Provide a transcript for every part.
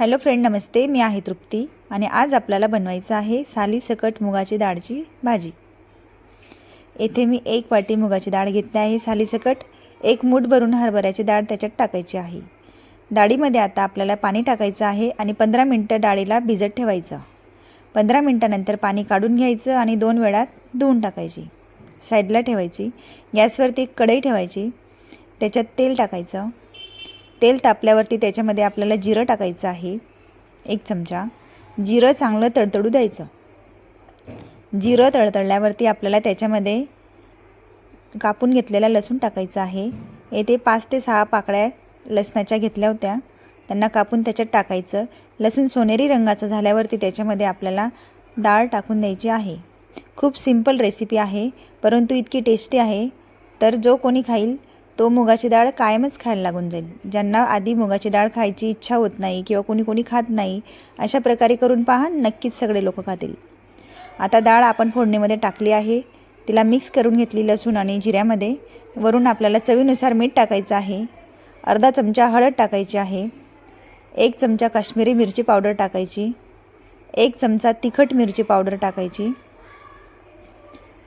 Hello friend नमस्ते. मी आहे तृप्ती आणि आज आपल्याला बनवायचं आहे सालीसकट मुगाची डाळची भाजी. येथे मी एक वाटी मुगाची डाळ घेतली आहे सालीसकट एक मूठ भरून हरभऱ्याची डाळ त्याच्यात टाकायची आहे. डाळीमध्ये आता आपल्याला पाणी टाकायचं आहे आणि पंधरा मिनटं डाळीला भिजत ठेवायचं. पंधरा मिनटानंतर पाणी काढून घ्यायचं आणि दोन वेळात धुवून टाकायची. साईडला ठेवायची. गॅसवरती कढई ठेवायची. त्याच्यात तेल टाकायचं. तेल तापल्यावरती त्याच्यामध्ये आपल्याला जिरं टाकायचं आहे. एक चमचा. जिरं चांगलं तडतडू द्यायचं. जिरं तडतडल्यावरती आपल्याला त्याच्यामध्ये कापून घेतलेला लसूण टाकायचा आहे. येथे पाच ते सहा पाकळ्या लसणाच्या घेतल्या होत्या. त्यांना कापून त्याच्यात टाकायचं. लसूण सोनेरी रंगाचं झाल्यावरती त्याच्यामध्ये आपल्याला डाळ टाकून द्यायची आहे. खूप सिंपल रेसिपी आहे परंतु इतकी टेस्टी आहे. तर जो कोणी खाईल तो मुगाची डाळ कायमच खायला लागून जाईल. ज्यांना आधी मुगाची डाळ खायची इच्छा होत नाही किंवा कोणी कोणी खात नाही अशा प्रकारे करून पहा नक्कीच सगळे लोक खातील. आता डाळ आपण फोडणीमध्ये टाकली आहे. तिला मिक्स करून घेतली लसूण आणि जिऱ्यामध्ये. वरून आपल्याला चवीनुसार मीठ टाकायचं आहे. अर्धा चमचा हळद टाकायची आहे. एक चमचा काश्मीरी मिरची पावडर टाकायची. एक चमचा तिखट मिरची पावडर टाकायची.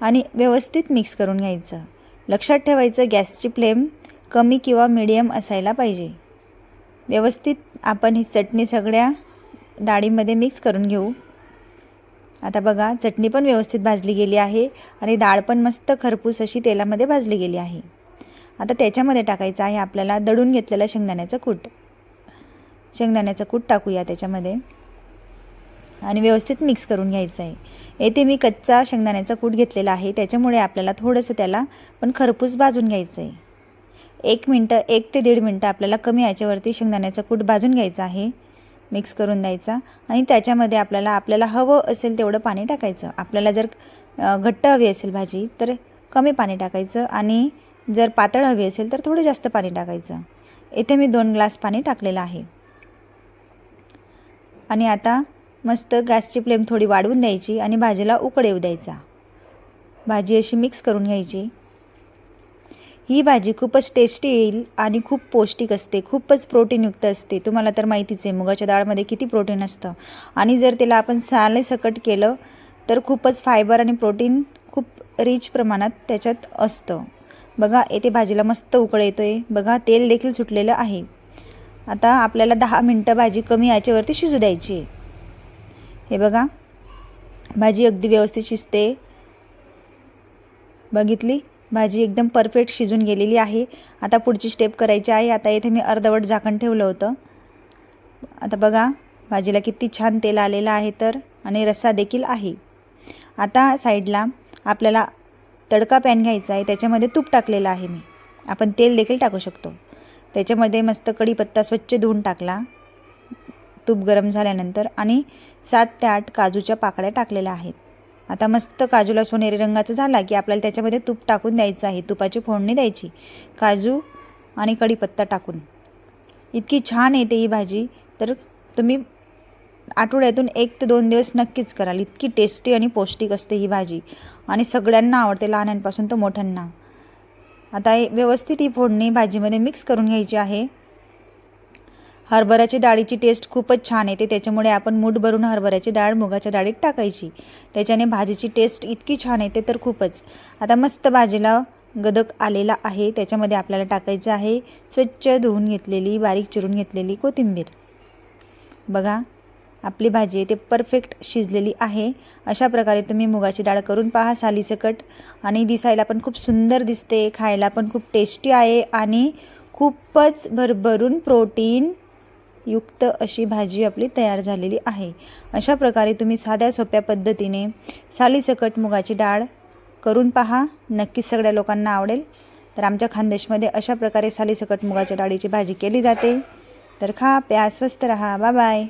आणि व्यवस्थित मिक्स करून घ्यायचं. लक्षात ठेवायचं गॅसची फ्लेम कमी किंवा मिडियम असायला पाहिजे. व्यवस्थित आपण ही चटणी सगळ्या डाळीमध्ये मिक्स करून घेऊ. आता बघा चटणी पण व्यवस्थित भाजली गेली आहे आणि डाळ पण मस्त खरपूस अशी तेलामध्ये भाजली गेली आहे. आता त्याच्यामध्ये टाकायचं आहे आपल्याला दडून घेतलेलं शेंगदाण्याचं कूट. शेंगदाण्याचं कूट टाकूया त्याच्यामध्ये. आणि व्यवस्थित मिक्स करून घ्यायचं आहे येथे मी कच्चा शेंगदाण्याचा कूट घेतलेला आहे. त्याच्यामुळे आपल्याला थोडंसं त्याला पण खरपूस भाजून घ्यायचं आहे एक मिनटं एक ते दीड मिनटं आपल्याला कमी याच्यावरती शेंगदाण्याचा कूट भाजून घ्यायचा आहे. मिक्स करून द्यायचा. आणि त्याच्यामध्ये आपल्याला आपल्याला हवं असेल तेवढं पाणी टाकायचं. आपल्याला जर घट्ट हवी असेल भाजी तर कमी पाणी टाकायचं. आणि जर पातळ हवी असेल तर थोडं जास्त पाणी टाकायचं. इथे मी दोन ग्लास पाणी टाकलेलं आहे. आणि आता मस्त गॅसची फ्लेम थोडी वाढवून द्यायची आणि भाजीला उकड येऊ द्यायचा. भाजी अशी मिक्स करून घ्यायची. ही भाजी खूपच टेस्टी येईल आणि खूप पौष्टिक असते. खूपच प्रोटीनयुक्त असते. तुम्हाला तर माहितीच आहे मुगाच्या डाळमध्ये किती प्रोटीन असतं. आणि जर त्याला आपण साले सकट केलं तर खूपच फायबर आणि प्रोटीन खूप रिच प्रमाणात त्याच्यात असतं. बघा येथे भाजीला मस्त उकळ येतो आहे बघा तेल देखील सुटलेलं आहे. आता आपल्याला दहा मिनटं भाजी कमी याच्यावरती शिजू द्यायची आहे. हे बघा. भाजी अगदी व्यवस्थित शिजते. बघितली? भाजी एकदम परफेक्ट शिजून गेलेली आहे. आता पुढची स्टेप करायची आहे. आता इथे मी अर्धवट झाकण ठेवलं होतं. आता बघा भाजीला किती छान तेल आलेलं आहे तर आणि रस्सा देखील आहे. आता साईडला आपल्याला तडका पॅन घ्यायचा आहे. त्याच्यामध्ये तूप टाकलेलं आहे मी. आपण तेल देखील टाकू शकतो. त्याच्यामध्ये मस्त कढीपत्ता स्वच्छ धुवून टाकला. तूप गरम झाल्यानंतर आणि सात ते आठ काजूच्या पाकळ्या टाकलेल्या आहेत. आता मस्त काजूला सोनेरी रंगाचं झाला की आपल्याला त्याच्यामध्ये तूप टाकून द्यायचं आहे. तुपाची फोडणी द्यायची. काजू आणि कढीपत्ता टाकून. इतकी छान येते ही भाजी. तर तुम्ही आठवड्यातून एक ते दोन दिवस नक्कीच कराल. इतकी टेस्टी आणि पौष्टिक असते ही भाजी. आणि सगळ्यांना आवडते लहानांपासून तर मोठ्यांना. आता व्यवस्थित ही फोडणी भाजीमध्ये मिक्स करून घ्यायची आहे. हरभऱ्याची डाळीची टेस्ट खूपच छान येते. त्याच्यामुळे आपण मूठ भरून हरभऱ्याची डाळ मुगाच्या डाळीत टाकायची. त्याच्याने भाजीची टेस्ट इतकी छान येते तर खूपच. आता मस्त भाजीला गदक आलेला आहे. त्याच्यामध्ये आपल्याला टाकायचं आहे स्वच्छ धुवून घेतलेली बारीक चिरून घेतलेली कोथिंबीर. बघा आपली भाजी आहे ते परफेक्ट शिजलेली आहे. अशा प्रकारे तुम्ही मुगाची डाळ करून पहा सालीसकट. आणि दिसायला पण खूप सुंदर दिसते खायला पण खूप टेस्टी आहे आणि खूपच भरभरून प्रोटीन युक्त अशी भाजी आपली तयार झालेली आहे. अशा प्रकारे तुम्ही साध्या सोप्या पद्धतीने सालीसकट मुगाची डाळ करून पहा. नक्कीच सगळ्या लोकांना आवडेल. तर आमच्या खानदेशमध्ये अशा प्रकारे सालीसकट मुगाच्या डाळीची भाजी केली जाते. तर खा प्या स्वस्त रहा. Bye bye